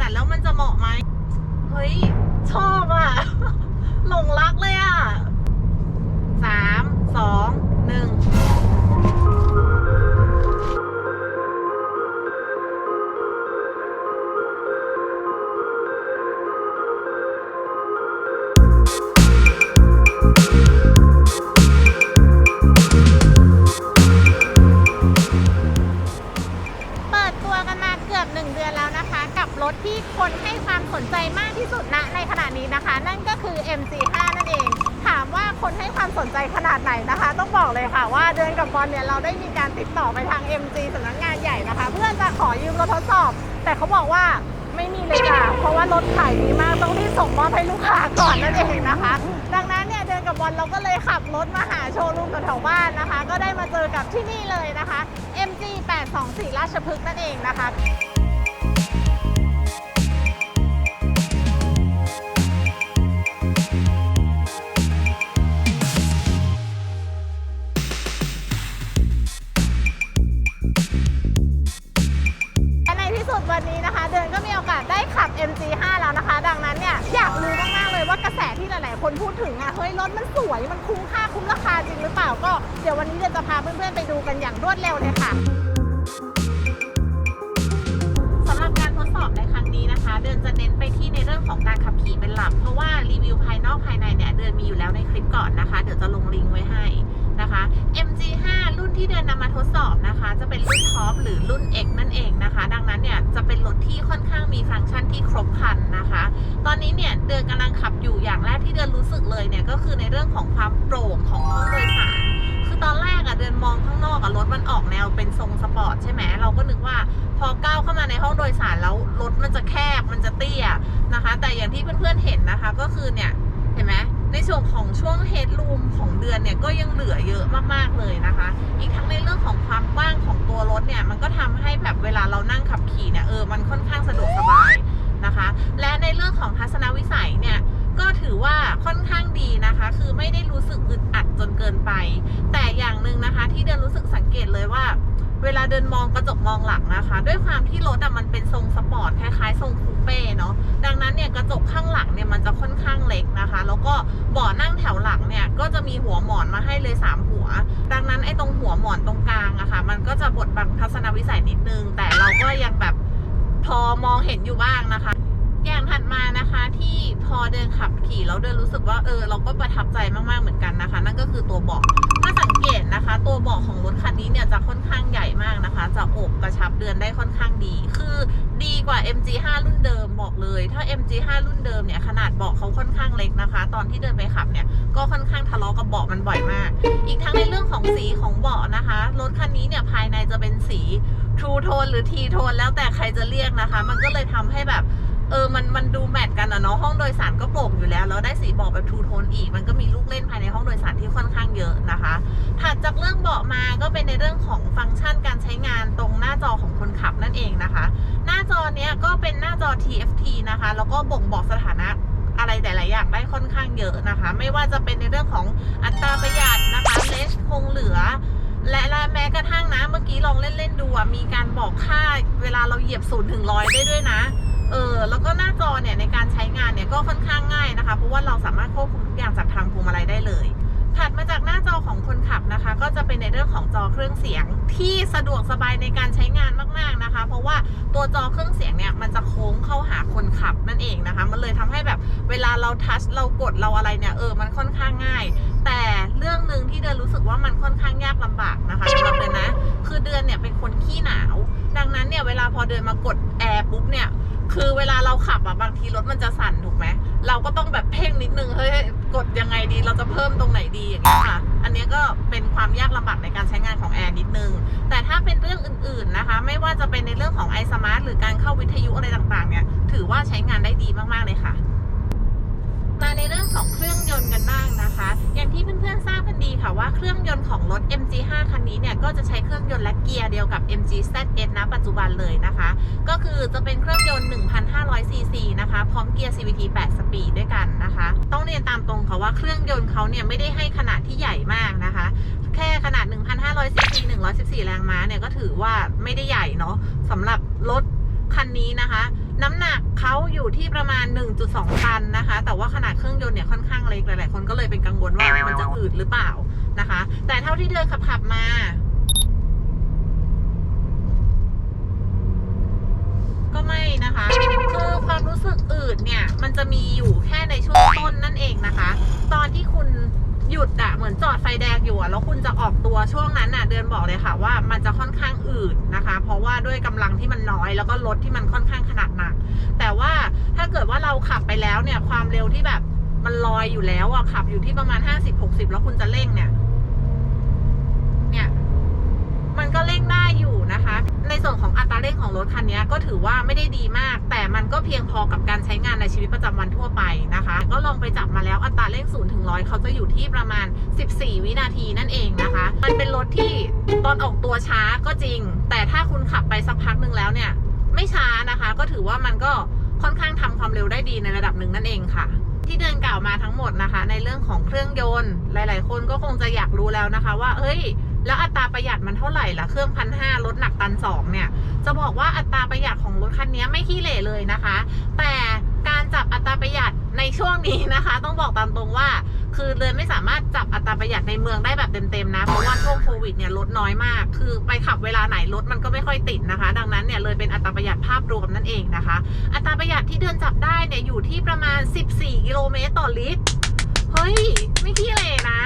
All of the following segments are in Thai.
นาดแล้วมันจะเหมาะไหมเฮ้ย ชอบอะ หลงรักเลยอะสามสอง 1 เดือนแล้วนะคะ กับรถที่คนให้ความสนใจมากที่สุดณในขณะนี้นะคะ นั่นก็คือ MG5 นั่นเอง ถามว่าคนให้ความสนใจขนาดไหนนะคะ ต้องบอกเลยค่ะว่าเดือนกับบอลเนี่ยเราได้มีการติดต่อไปทาง MG สำนักงานใหญ่นะคะ เพื่อจะขอยืมรถทดสอบ แต่เขาบอกว่าไม่มีเลยค่ะ เพราะว่ารถขายดีมากต้องรีบส่งมอบให้ลูกค้าก่อนนั่นเองนะคะ ดังนั้นเนี่ยเดือนกับบอลเราก็เลยขับรถมาหาโชว์รูมแถวๆบ้านนะคะ ก็ได้มาเจอกับที่นี่เลยนะคะ MG 824ราชพฤกษ์นั่นเองนะคะ เพื่อนๆไปดูกันอย่างรวดเร็วเลยค่ะสำหรับการทดสอบในครั้งนี้นะคะ เดือนจะเน้นไปที่ในเรื่องของการขับขี่เป็นหลัก เพราะว่ารีวิวภายนอกภายในเนี่ยเดือนมีอยู่แล้วในคลิปก่อนนะคะ เดี๋ยวจะลงลิงก์ไว้ให้นะคะ MG5 รุ่นที่เดือนนำมาทดสอบนะคะ จะเป็นรุ่นท็อปหรือรุ่น X นั่นเองนะคะ ดังนั้นเนี่ยจะเป็นรถที่ค่อนข้างมีฟังก์ชันที่ครบครันนะคะ ตอนนี้เนี่ยเดือนกำลังขับอยู่อย่างแรกที่เดือนรู้สึกเลยเนี่ยก็คือในเรื่องของความโปร่งของห้องโดยสาร ออกแนวเป็นทรงสปอร์ตใช่ไหมเราก็นึกว่าพอก้าวเข้ามาในห้องโดยสารแล้วรถมันจะแคบมันจะเตี้ยนะคะ แต่อย่างที่เพื่อนๆเห็นนะคะ ก็คือเนี่ยเห็นไหมในส่วนของช่วงเฮดรูมของเดือนเนี่ยก็ยังเหลือเยอะมากๆเลยนะคะ อีกทั้งในเรื่องของความกว้างของตัวรถเนี่ยมันก็ทำให้แบบเวลาเรานั่งขับขี่เนี่ยเออมันค่อนข้างสะดวกสบายนะคะ และในเรื่องของทัศนวิสัยเนี่ยก็ถือว่าค่อนข้างดีนะคะ คือไม่ได้รู้ ตเลยว่า เวลาเดินมองกระจกมองหลังนะคะ ด้วยความที่รถอะมันเป็นทรงสปอร์ตคล้ายๆทรงคูเป้เนาะดังนั้นเนี่ยกระจกข้างหลังเนี่ยมันจะค่อนข้างเล็กนะคะ แล้วก็เบาะนั่งแถวหลังเนี่ยก็จะมีหัวหมอนมาให้เลย 3 หัว ดังนั้นไอ้ตรงหัวหมอนตรงกลางอะค่ะ มันก็จะบดบังทัศนวิสัยนิดนึง แต่เราก็ยังแบบพอมองเห็นอยู่บ้างนะคะ อย่างถัดมานะคะที่พอเดินขับขี่แล้วเดินรู้สึกว่าเออเราก็ประทับใจมากๆเหมือนกันนะคะ นั่นก็คือตัวเบาะถ้าสังเกตนะคะ ตัวเบาะของรถคันนี้เนี่ยจะค่อนข้างใหญ่มากนะคะจะอบกระชับเดินได้ค่อนข้างดี คือดีกว่า MG5 รุ่นเดิมบอกเลย ถ้า MG5 รุ่นเดิมเนี่ยขนาดเบาะเขาค่อนข้างเล็กนะคะ ตอนที่เดินไปขับเนี่ยก็ค่อนข้างทะเลาะกับเบาะมันบ่อยมาก อีกทั้งในเรื่องของสีของเบาะนะคะรถคันนี้เนี่ยภายในจะเป็นสี True Tone หรือ T Tone แล้วแต่ใครจะเรียกนะคะ มันก็เลยทำให้แบบ เออมันมันดูแมทกันอะเนาะห้องโดยสารก็โปร่งอยู่แล้วแล้วได้สีเบาะแบบทูโทนอีก มันก็มีลูกเล่นภายในห้องโดยสารที่ค่อนข้างเยอะนะคะถัดจากเรื่องเบาะมาก็เป็นในเรื่องของฟังก์ชันการใช้งานตรงหน้าจอของคนขับนั่นเองนะคะ หน้าจอเนี้ยก็เป็นหน้าจอ TFT นะคะ แล้วก็บ่งบอกสถานะอะไรแต่หลายอย่างได้ค่อนข้างเยอะนะคะ ไม่ว่าจะเป็นในเรื่องของอัตราประหยัดนะคะเลชคงเหลือและและแม้กระทั่งนะ เมื่อกี้ลองเล่น ๆ ดูอะมีการบอกค่าเวลาเราเหยียบศูนย์ถึงร้อยได้ด้วยนะ เออแล้วก็หน้าจอเนี่ยในการใช้งานเนี่ยก็ค่อนข้างง่ายนะคะ เพราะว่าเราสามารถควบคุมทุกอย่างจากทางพวงมาลัยได้เลย ถัดมาจากหน้าจอของคนขับนะคะ ก็จะเป็นในเรื่องของจอเครื่องเสียงที่สะดวกสบายในการใช้งานมาก ๆนะคะ เพราะว่าตัวจอเครื่องเสียงเนี่ยมันจะโค้งเข้าหาคนขับนั่นเองนะคะ มันเลยทำให้แบบเวลาเราทัชเรากดเราอะไรเนี่ยเออมันค่อนข้างง่าย แต่เรื่องหนึ่งที่เดินรู้สึกว่ามันค่อนข้างยากลำบากนะคะสำหรับเดือนนะ คือเดือนเนี่ยเป็นคนขี้หนาว ดังนั้นเนี่ยเวลาพอเดินมากดแอร์ปุ๊บเนี่ย คือเวลาเราขับอะบางทีรถมันจะสั่นถูกไหมเราก็ต้องแบบเพ่งนิดนึงเฮ้ยกดยังไงดีเราจะเพิ่มตรงไหนดีอย่างเงี้ยค่ะ อันนี้ก็เป็นความยากลำบากในการใช้งานของแอร์นิดนึง แต่ถ้าเป็นเรื่องอื่นๆนะคะ ไม่ว่าจะเป็นในเรื่องของ iSmart หรือการเข้าวิทยุอะไรต่างๆเนี่ยถือว่าใช้งานได้ดีมากๆเลยค่ะมาในเรื่องของเครื่องยนต์กันบ้างนะคะ อย่างที่เพื่อนๆทราบกันดีค่ะว่าเครื่องยนต์ของรถ MG5 คันนี้เนี่ยก็จะใช้เครื่องยนต์และเกียร์เดียวกับ MG ZS ณปัจจุบันเลยนะคะือจะเป็นเครื่องยนต์ 1,500 ซีซีนะคะ พร้อมเกียร์ CVT 8 สปีดด้วยกันนะคะ ต้องเรียนตามตรงค่ะว่าเครื่องยนต์เขาเนี่ยไม่ได้ให้ขนาดที่ใหญ่มากนะคะ แค่ขนาด 1,500 ซีซี 114 แรงม้าเนี่ยก็ถือว่าไม่ได้ใหญ่เนาะสำหรับรถคันนี้นะคะ น้ำหนักเขาอยู่ที่ประมาณ 1.2 ตันนะคะ แต่ว่าขนาดเครื่องยนต์เนี่ยค่อนข้างเล็กหลายๆคนก็เลยเป็นกังวลว่ามันจะอืดหรือเปล่านะคะ แต่เท่าที่เดินขับขับมา ก็ไม่นะคะ คือความรู้สึกอื ดเนี่ยมันจะมีอยู่แค่ในช่วงต้นนั่นเองนะคะ ตอนที่คุณหยุดอะเหมือนจอดไฟแดงอยู่อะแล้วคุณจะออกตัวช่วงนั้นอะเดือนบอกเลยค่ะว่ามันจะค่อนข้างอืดนะคะ เพราะว่าด้วยกำลังที่มันน้อยแล้วก็รถที่มันค่อนข้างขนาดหนัก แต่ว่าถ้าเกิดว่าเราขับไปแล้วเนี่ยความเร็วที่แบบมันลอยอยู่แล้วอะขับอยู่ที่ประมาณ 50-60 แล้วคุณจะเร่งเนี่ย มันก็เร่งได้อยู่นะคะ ใน ส่วนของอัตราเร่งของรถคันนี้ก็ถือว่าไม่ได้ดีมาก แต่มันก็เพียงพอกับการใช้งานในชีวิตประจำวันทั่วไปนะคะ ก็ลองไปจับมาแล้วอัตราเร่ง0ถึง100เขาจะอยู่ที่ประมาณ 14 วินาทีนั่นเองนะคะ มันเป็นรถที่ตอนออกตัวช้าก็จริง แต่ถ้าคุณขับไปสักพักหนึ่งแล้วเนี่ย ไม่ช้านะคะ ก็ถือว่ามันก็ค่อนข้างทำความเร็วได้ดีในระดับหนึ่งนั่นเองค่ะที่เดินกล่าวมาทั้งหมดนะคะ ในเรื่องของเครื่องยนต์ หลาย ๆ คนก็คงจะอยากรู้แล้วนะคะ ว่าเฮ้ย แล้วอัตราประหยัดมันเท่าไหร่ล่ะเครื่องพันห้ารถหนักตันสองเนี่ยจะบอกว่าอัตราประหยัดของรถคันนี้ไม่ขี้เหร่เลยนะคะ แต่การจับอัตราประหยัดในช่วงนี้นะคะ ต้องบอกตามตรงว่า คือเรือนไม่สามารถจับอัตราประหยัดในเมืองได้แบบเต็มๆนะเพราะว่าช่วงโควิดเนี่ยรถน้อยมาก คือไปขับเวลาไหนรถมันก็ไม่ค่อยติดนะคะ ดังนั้นเนี่ยเลยเป็นอัตราประหยัดภาพรวมนั่นเองนะคะ อัตราประหยัดที่เดือนจับได้เนี่ยอยู่ที่ประมาณ 14 กิโลเมตรต่อลิตรเฮ้ยไม่ขี้เหร่นะ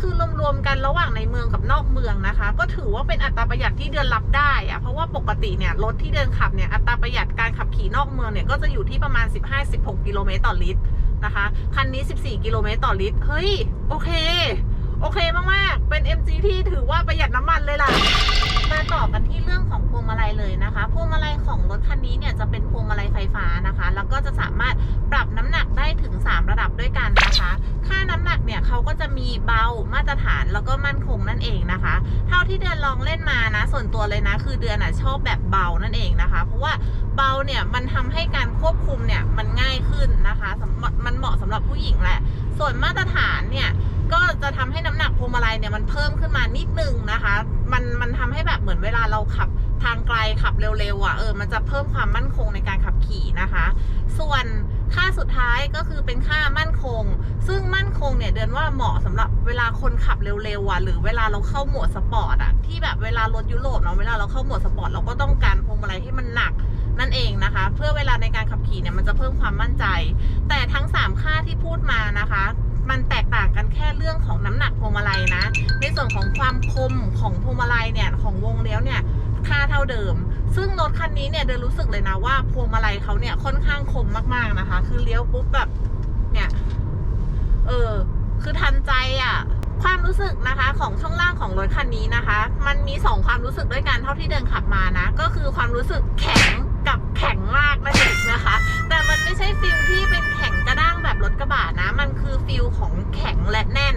คือรวมๆกันระหว่างในเมืองกับนอกเมืองนะคะ ก็ถือว่าเป็นอัตราประหยัดที่เดือนรับได้อะเพราะว่าปกติเนี่ยรถที่เดินขับเนี่ยอัตราประหยัดการขับขี่นอกเมืองเนี่ยก็จะอยู่ที่ประมาณ 15-16 กิโลเมตรต่อลิตรนะคะ คันนี้ 14 กิโลเมตรต่อลิตร เฮ้ย โอเค โอเคมาก ๆ เป็น MG ที่ถือว่าประหยัดน้ำมันเลยล่ะ มาต่อกันที่เรื่องของ วงมาลัยเลยนะคะ พวงมาลัยของรถคันนี้เนี่ยจะเป็นพวงมาลัยไฟฟ้านะคะ แล้วก็จะสามารถปรับน้ำหนักได้ถึง 3 ระดับด้วยกันนะคะ ค่าน้ำหนักเนี่ยเขาก็จะมีเบามาตรฐานแล้วก็มั่นคงนั่นเองนะคะ เท่าที่เดือนลองเล่นมานะ ส่วนตัวเลยนะ คือเดือนอะชอบแบบเบานั่นเองนะคะ เพราะว่าเบาเนี่ยมันทำให้การควบคุมเนี่ยมันง่ายขึ้นนะคะมันเหมาะสำหรับผู้หญิงแหละ ส่วนมาตรฐานเนี่ยก็จะทำให้น้ำหนักพวงมาลัยเนี่ยมันเพิ่มขึ้นมานิดนึงนะคะ มันมันทำให้แบบเหมือนเวลาเราขับ ทางไกลขับเร็วๆอะเออมันจะเพิ่มความมั่นคงในการขับขี่นะคะ ส่วนค่าสุดท้ายก็คือเป็นค่ามั่นคง ซึ่งมั่นคงเนี่ยเดือนว่าเหมาะสำหรับเวลาคนขับเร็วๆอะหรือเวลาเราเข้าโหมดสปอร์ตอะที่แบบเวลารถยุโรปเนาะเวลาเราเข้าโหมดสปอร์ตเราก็ต้องการพวงมาลัยที่มันหนักนั่นเองนะคะ เพื่อเวลาในการขับขี่เนี่ยมันจะเพิ่มความมั่นใจ แต่ทั้ง 3 ค่าที่พูดมานะคะ มันแตกต่างกันแค่เรื่องของน้ำหนักพวงมาลัยนะ ในส่วนของความคมของพวงมาลัยเนี่ยของวงเลี้ยวเนี่ย ค่าเท่าเดิม ซึ่งรถคันนี้เนี่ยเดินรู้สึกเลยนะว่าพวงมาลัยเขาเนี่ยค่อนข้างคมมากๆนะคะ คือเลี้ยวปุ๊บแบบ เนี่ย เออ คือทันใจอะ่ะ ความรู้สึกนะคะ ของช่วงล่างของรถคันนี้นะคะ มันมีสองความรู้สึกด้วยกันเท่าที่เดินขับมานะ ก็คือความรู้สึกแข็งกับแข็งมากนั่นเองนะคะ แต่มันไม่ใช่ฟิลที่เป็นแข็งกระด้างแบบรถกระบะนะ มันคือฟิลของแข็งและแน่น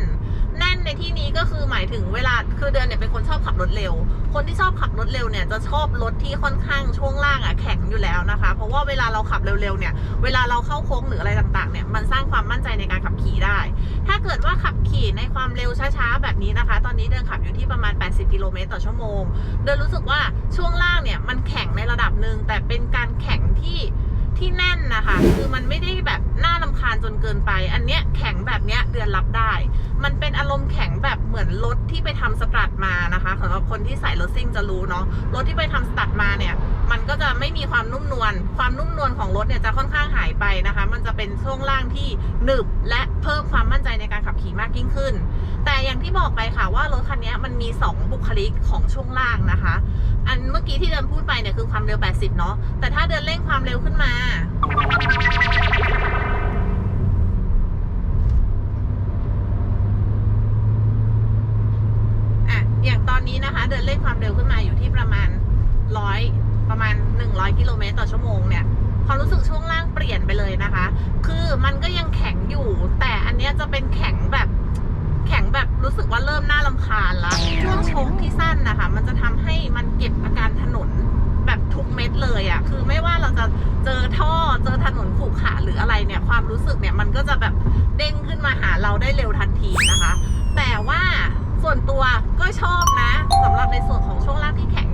ในที่นี้ก็คือหมายถึงเวลาคือเดินเนี่ยเป็นคนชอบขับรถเร็ว คนที่ชอบขับรถเร็วเนี่ยจะชอบรถที่ค่อนข้างช่วงล่างอะแข็งอยู่แล้วนะคะ เพราะว่าเวลาเราขับเร็วๆเนี่ยเวลาเราเข้าโค้งหรืออะไรต่างๆเนี่ยมันสร้างความมั่นใจในการขับขี่ได้ ถ้าเกิดว่าขับขี่ในความเร็วช้าๆแบบนี้นะคะ ตอนนี้เดินขับอยู่ที่ประมาณ 80 กิโลเมตรต่อชั่วโมง เดินรู้สึกว่าช่วงล่างเนี่ยมันแข็งในระดับหนึ่งแต่เป็นการแข็งที่ ที่แน่นนะคะ คือมันไม่ได้แบบน่าลำคาญจนเกินไป อันเนี้ยแข็งแบบเนี้ยเดือนรับได้ มันเป็นอารมณ์แข็งแบบเหมือนรถที่ไปทำสตรัทมานะคะสำหรับคนที่ใส่รถซิ่งจะรู้เนาะรถที่ไปทำสตรัทมาเนี่ย มันก็จะไม่มีความนุ่มนวลความนุ่มนวลของรถเนี่ยจะค่อนข้างหายไปนะคะ มันจะเป็นช่วงล่างที่หนึบและเพิ่มความมั่นใจในการขับขี่มากยิ่งขึ้น แต่อย่างที่บอกไปค่ะว่ารถคันนี้มันมี 2 บุคลิกของช่วงล่างนะคะ อันเมื่อกี้ที่เดินพูดไปเนี่ยคือความเร็ว 80 เนาะ แต่ถ้าเดินเร่งความเร็วขึ้นมา อะ อย่างตอนนี้นะคะ เดินเร่งความเร็วขึ้นมาอยู่ที่ประมาณร้อยประมาณ 100 กิโลเมตรต่อชั่วโมงเนี่ยความรู้สึกช่วงล่างเปลี่ยนไปเลยนะคะ คือมันก็ยังแข็งอยู่ แต่อันเนี้ยจะเป็นแข็งแบบ แข็งแบบรู้สึกว่าเริ่มน่าลำคาญละช่วงโชงที่สั้นนะคะ มันจะทำให้มันเก็บอาการถนนแบบทุกเม็ดเลยอะ่ะ คือไม่ว่าเราจะเจอท่อเจอถนนขรุขระหรืออะไรเนี่ย ความรู้สึกเนี่ยมันก็จะแบบเด้งขึ้นมาหาเราได้เร็วทันทีนะคะ แต่ว่าส่วนตัวก็ชอบนะสำหรับในส่วนของช่วงล่างที่แข็ง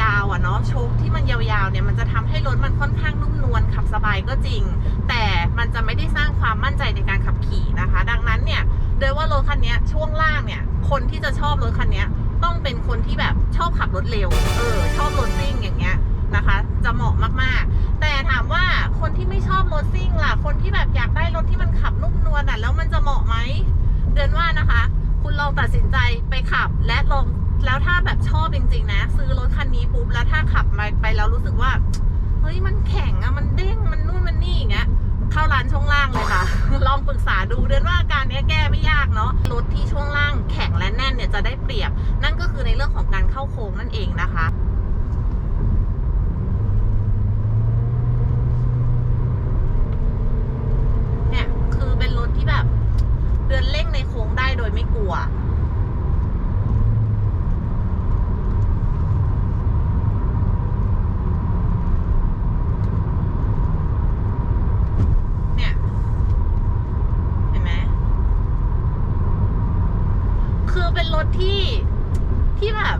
ยาวๆอะเนาะโชคที่มันยาวๆเนี่ยมันจะทำให้รถมันค่อนข้างนุ่มนวลขับสบายก็จริง แต่มันจะไม่ได้สร้างความมั่นใจในการขับขี่นะคะ ดังนั้นเนี่ยโดยว่ารถคันนี้ช่วงล่างเนี่ยคนที่จะชอบรถคันนี้ต้องเป็นคนที่แบบชอบขับรถเร็วเออชอบรถซิ่งอย่างเงี้ยนะคะ จะเหมาะมากๆ แต่ถามว่าคนที่ไม่ชอบรถซิ่งล่ะ คนที่แบบอยากได้รถที่มันขับนุ่มนวลอะแล้วมันจะเหมาะไหมเดือนว่านะคะ คุณลองตัดสินใจไปขับและลอง แล้วถ้าแบบชอบจริงๆนะ ซื้อรถคันนี้ปุ๊บแล้วถ้าขับมาไปแล้วรู้สึกว่าเฮ้ยมันแข็งอะมันเด้งมันนู่นมันนี่อย่างเงี้ยเข้าร้านช่วงล่างเลยค่ะ ลองปรึกษาดูเดือนว่าอาการนี้แก้ไม่ยากเนาะรถที่ช่วงล่างแข็งและแน่นเนี่ยจะได้เปรียบ นั่นก็คือในเรื่องของการเข้าโค้งนั่นเองนะคะเนี่ยคือเป็นรถที่แบบเดินเร่งในโค้งได้โดยไม่กลัว เนี่ย เห็นไหม คือเป็นรถที่ที่แบบ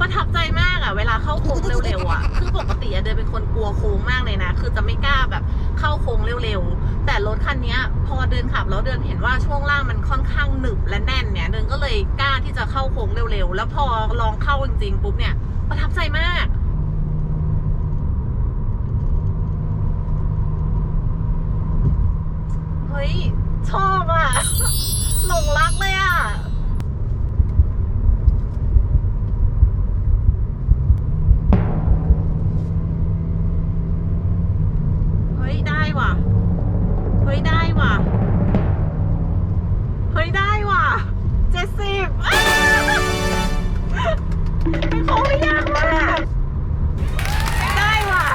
ประทับใจมากอะเวลาเข้าโค้งเร็วๆอะคือปกติอะเดินเป็นคนกลัวโค้งมากเลยนะ คือจะไม่กล้าแบบเข้าโค้งเร็วๆ แต่ รถคันนี้พอเดินขับแล้วเดินเห็นว่าช่วงล่างมันค่อนข้างหนึบและแน่นเนี่ยเดินก็เลยกล้าที่จะเข้าโค้งเร็วๆ แล้วพอลองเข้าจริงๆปุ๊บเนี่ยประทับใจมากเฮ้ยชอบอะหลงรักเลยอะเฮ้ยได้ว่ะ เฮ้ยได้ว่ะ เฮ้ยได้ว่ะเจ็ดสิบเป็นโค้งยากมากได้ว่ะ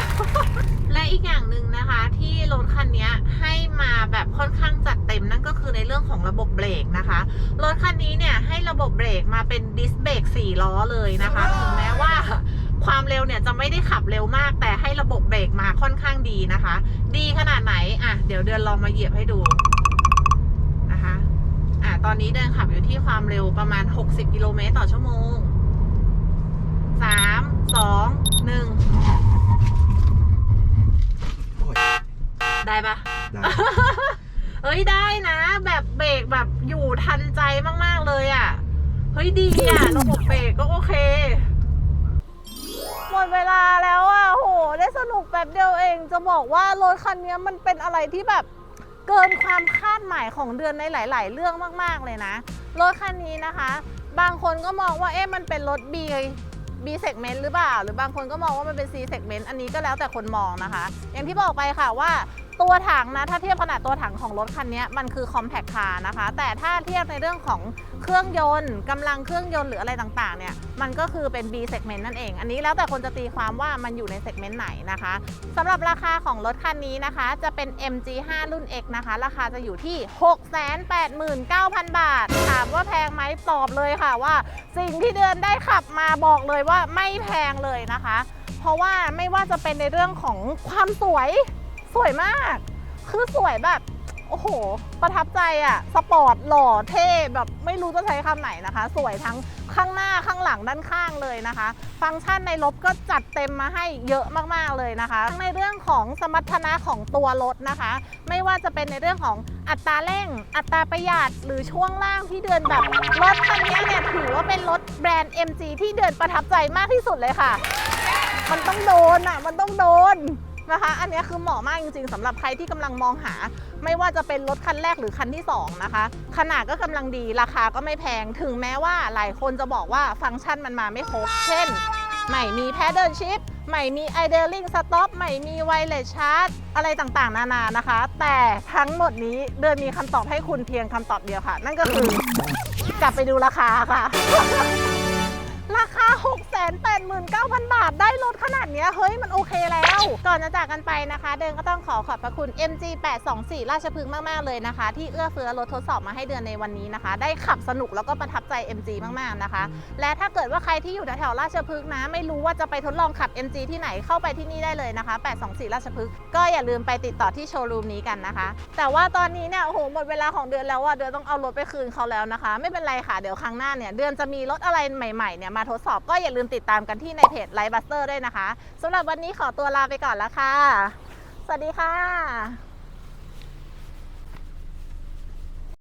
และอีกอย่างหนึ่งนะคะที่รถคันนี้ให้มาแบบค่อนข้างจัดเต็มนั่นก็คือในเรื่องของระบบเบรกนะคะ รถคันนี้เนี่ยให้ระบบเบรกมาเป็นดิสเบรก4ล้อเลยนะคะ ถึงแม้ว่า ความเร็วเนี่ยจะไม่ได้ขับเร็วมาก แต่ให้ระบบเบรกมาค่อนข้างดีนะคะ ดีขนาดไหนอะเดี๋ยวเดือนลองมาเหยียบให้ดูนะคะอะตอนนี้เดินขับอยู่ที่ความเร็วประมาณ 60 กิโลเมตรต่อชั่วโมงสามสองหนึ่งโอ้ยได้ปะได้เฮ้ยได้นะ แบบเบรกแบบอยู่ทันใจมาก ๆ เลยอะ่ะ เฮ้ยดีอะ่ะระบบเบรกก็โอเคหมดเว ลาแล้วอะโห ได้สนุกแป๊บเดียวเอง จะบอกว่ารถคันนี้มันเป็นอะไรที่แบบเกินความคาดหมายของเดือนในหลาย ๆ เรื่องมาก ๆ เลยนะ รถคันนี้นะคะ บางคนก็มองว่าเอ๊ะมันเป็นรถ B B segment หรือเปล่า หรือบางคนก็มองว่ามันเป็น C segment อันนี้ก็แล้วแต่คนมองนะคะ อย่างที่บอกไปค่ะว่าตัวถังนะ ถ้าเทียบขนาดตัวถังของรถคันนี้มันคือ compact car นะคะ แต่ถ้าเทียบในเรื่องของ เครื่องยนต์กำลังเครื่องยนต์หรืออะไรต่างๆเนี่ยมันก็คือเป็น B segment นั่นเอง อันนี้แล้วแต่คนจะตีความว่ามันอยู่ใน segment ไหนนะคะสำหรับราคาของรถคันนี้นะคะ จะเป็น MG5 รุ่น X นะคะ ราคาจะอยู่ที่ 689,000 บาท ถามว่าแพงไหมตอบเลยค่ะว่า สิ่งที่เดือนได้ขับมาบอกเลยว่าไม่แพงเลยนะคะ เพราะว่าไม่ว่าจะเป็นในเรื่องของความสวยสวยมาก คือสวยแบบ โอ้โห ประทับใจอะสปอร์ตหล่อเท่แบบไม่รู้จะใช้คำไหนนะคะ สวยทั้งข้างหน้าข้างหลังด้านข้างเลยนะคะ ฟังก์ชันในรถก็จัดเต็มมาให้เยอะมากๆเลยนะคะทั้งในเรื่องของสมรรถนะของตัวรถนะคะ ไม่ว่าจะเป็นในเรื่องของอัตราเร่ง อัตราประหยัดหรือช่วงล่างที่เดินแบบรถคันนี้เนี่ยถือว่าเป็นรถแบรนด์ MG ที่เดินประทับใจมากที่สุดเลยค่ะ มันต้องโดนอะ มันต้องโดน นะคะ อันนี้คือเหมาะมากจริงๆสำหรับใครที่กำลังมองหา ไม่ว่าจะเป็นรถคันแรกหรือคันที่ 2 นะคะ ขนาดก็กำลังดีราคาก็ไม่แพงถึงแม้ว่าหลายคนจะบอกว่าฟังก์ชันมันมาไม่ครบ เช่นไม่มี paddle shift ไม่มี idling stop ไม่มี wireless charge อะไรต่างๆ นานานะคะ แต่ทั้งหมดนี้เดินมีคำตอบให้คุณเพียงคำตอบเดียวค่ะ นั่นก็คือกลับไปดูราคาค่ะ ราคา 689,000 9,000 บาทได้รถขนาดเนี้ยเฮ้ยมันโอเคแล้ว ก่อนจะจากกันไปนะคะ เดินก็ต้องขอขอบพระคุณ MG 824ราชพฤกษ์มากๆเลยนะคะ ที่เอื้อเฟื้อรถทดสอบมาให้เดือนในวันนี้นะคะ ได้ขับสนุกแล้วก็ประทับใจ MG มากๆนะคะ และถ้าเกิดว่าใครที่อยู่แถวๆราชพฤกษ์นะ ไม่รู้ว่าจะไปทดลองขับ MG ที่ไหนเข้าไปที่นี่ได้เลยนะคะ 824 ราชพฤกษ์ก็อย่าลืมไปติดต่อที่โชว์รูมนี้กันนะคะ แต่ว่าตอนนี้เนี่ยโอ้โหหมดเวลาของเดือนแล้วว่าเดือนต้องเอารถไปคืนเขาแล้วนะคะ ไม่เป็นไรค่ะเดี๋ยวครั้งหน้าเนี่ยเดือนจะมีรถอะไรใหม่ๆเนี่ยมาทดสอบก็อย่าลืมติดตามกันที่ในเพจไลฟ์บัสเตอร์ด้วยนะคะสำหรับวันนี้ขอตัวลาไปก่อนแล้วค่ะ สวัสดีค่ะ